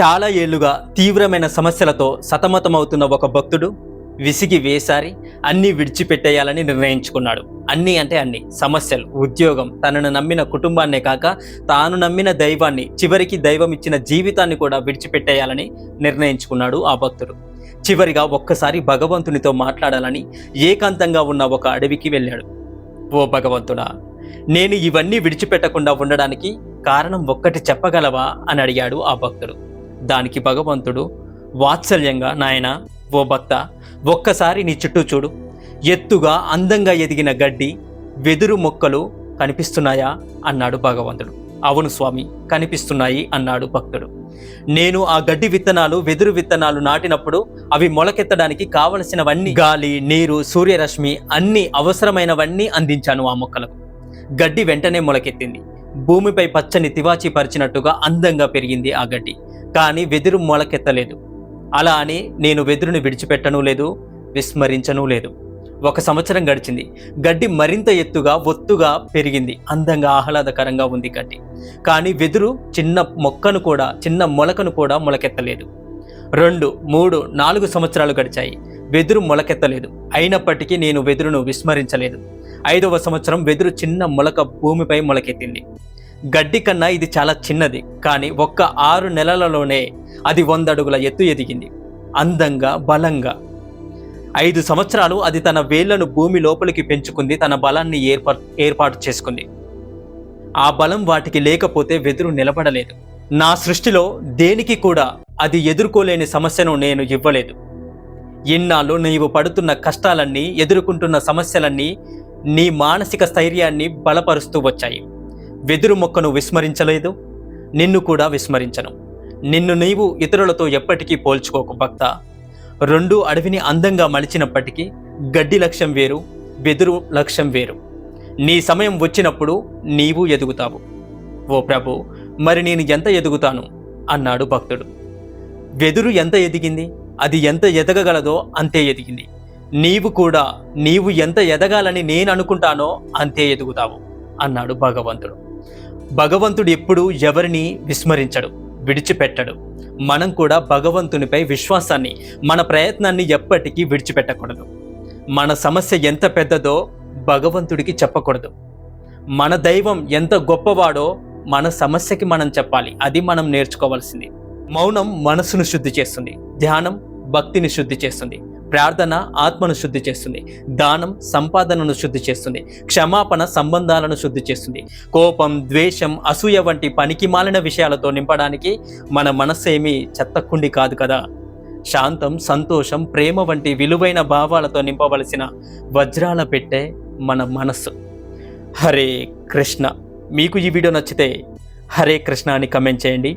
చాలా ఏళ్ళుగా తీవ్రమైన సమస్యలతో సతమతమవుతున్న ఒక భక్తుడు విసిగి వేసారి అన్నీ విడిచిపెట్టేయాలని నిర్ణయించుకున్నాడు. అన్నీ అంటే అన్ని. సమస్యలు ఉద్యోగం తనను నమ్మిన కుటుంబాన్నే కాక తాను నమ్మిన దైవాన్ని చివరికి దైవం ఇచ్చిన జీవితాన్ని కూడా విడిచిపెట్టేయాలని నిర్ణయించుకున్నాడు ఆ భక్తుడు. చివరిగా ఒక్కసారి భగవంతునితో మాట్లాడాలని ఏకాంతంగా ఉన్న ఒక అడవికి వెళ్ళాడు. ఓ భగవంతుడా నేను ఇవన్నీ విడిచిపెట్టకుండా ఉండడానికి కారణం ఒక్కటి చెప్పగలవా? అని అడిగాడు ఆ భక్తుడు. దానికి భగవంతుడు వాత్సల్యంగా నాయన ఓ భక్త ఒక్కసారి నీ చుట్టూ చూడు. ఎత్తుగా అందంగా ఎదిగిన గడ్డి వెదురు మొక్కలు కనిపిస్తున్నాయా? అన్నాడు భగవంతుడు. అవును స్వామి కనిపిస్తున్నాయి అన్నాడు భక్తుడు. నేను ఆ గడ్డి విత్తనాలు వెదురు విత్తనాలు నాటినప్పుడు అవి మొలకెత్తడానికి కావలసినవన్నీ గాలి నీరు సూర్యరశ్మి అన్ని అవసరమైనవన్నీ అందించాను ఆ మొక్కలకు. గడ్డి వెంటనే మొలకెత్తింది. భూమిపై పచ్చని తివాచి పరిచినట్టుగా అందంగా పెరిగింది ఆ గడ్డి. కానీ వెదురు మొలకెత్తలేదు. అలా అని నేను వెదురుని విడిచిపెట్టను లేదు విస్మరించను లేదు. ఒక సంవత్సరం గడిచింది. గడ్డి మరింత ఎత్తుగా ఒత్తుగా పెరిగింది. అందంగా ఆహ్లాదకరంగా ఉంది గడ్డి. కానీ వెదురు చిన్న మొక్కను కూడా చిన్న మొలకను కూడా మొలకెత్తలేదు. రెండు మూడు నాలుగు సంవత్సరాలు గడిచాయి. వెదురు మొలకెత్తలేదు. అయినప్పటికీ నేను వెదురును విస్మరించలేదు. ఐదవ సంవత్సరం వెదురు చిన్న మొలక భూమిపై మొలకెత్తింది. గడ్డి కన్నా ఇది చాలా చిన్నది కానీ ఒక్క ఆరు నెలలలోనే అది వంద అడుగుల ఎత్తు ఎదిగింది. అందంగా బలంగా. ఐదు సంవత్సరాలు అది తన వేళ్ళను భూమి లోపలికి పెంచుకుంది తన బలాన్ని ఏర్పా ఏర్పాటు చేసుకుంది. ఆ బలం వాటికి లేకపోతే వెదురు నిలబడలేదు. నా సృష్టిలో దేనికి కూడా అది ఎదుర్కోలేని సమస్యను నేను ఇవ్వలేదు. ఇన్నాళ్ళు నీవు పడుతున్న కష్టాలన్నీ ఎదుర్కొంటున్న సమస్యలన్నీ నీ మానసిక స్థైర్యాన్ని బలపరుస్తూ వచ్చాయి. వెదురు మొక్కను విస్మరించలేదు. నిన్ను కూడా విస్మరించను. నిన్ను నీవు ఇతరులతో ఎప్పటికీ పోల్చుకోకు భక్త. రెండు అడవిని అందంగా మలిచినప్పటికీ గడ్డి లక్ష్యం వేరు వెదురు లక్ష్యం వేరు. నీ సమయం వచ్చినప్పుడు నీవు ఎదుగుతావు. ఓ ప్రభు మరి నేను ఎంత ఎదుగుతాను? అన్నాడు భక్తుడు. వెదురు ఎంత ఎదిగింది? అది ఎంత ఎదగగలదో అంతే ఎదిగింది. నీవు కూడా నీవు ఎంత ఎదగాలని నేను అనుకుంటానో అంతే ఎదుగుతావు అన్నాడు భగవంతుడు. భగవంతుడు ఎప్పుడూ ఎవరిని విస్మరించడు విడిచిపెట్టడు. మనం కూడా భగవంతునిపై విశ్వాసాన్ని మన ప్రయత్నాన్ని ఎప్పటికీ విడిచిపెట్టకూడదు. మన సమస్య ఎంత పెద్దదో భగవంతుడికి చెప్పకూడదు. మన దైవం ఎంత గొప్పవాడో మన సమస్యకి మనం చెప్పాలి అది మనం నేర్చుకోవాల్సింది. మౌనం మనసును శుద్ధి చేస్తుంది ధ్యానం భక్తిని శుద్ధి చేస్తుంది. ప్రార్థన ఆత్మను శుద్ధి చేస్తుంది. దానం సంపాదనను శుద్ధి చేస్తుంది. క్షమాపణ సంబంధాలను శుద్ధి చేస్తుంది. కోపం ద్వేషం అసూయ వంటి పనికి మాలిన విషయాలతో నింపడానికి మన మనస్సు ఏమీ చెత్తకుండి కాదు కదా. శాంతం సంతోషం ప్రేమ వంటి విలువైన భావాలతో నింపవలసిన వజ్రాల పెట్టే మన మనస్సు. హరే కృష్ణ. మీకు ఈ వీడియో నచ్చితే హరే కృష్ణ అని కమెంట్ చేయండి.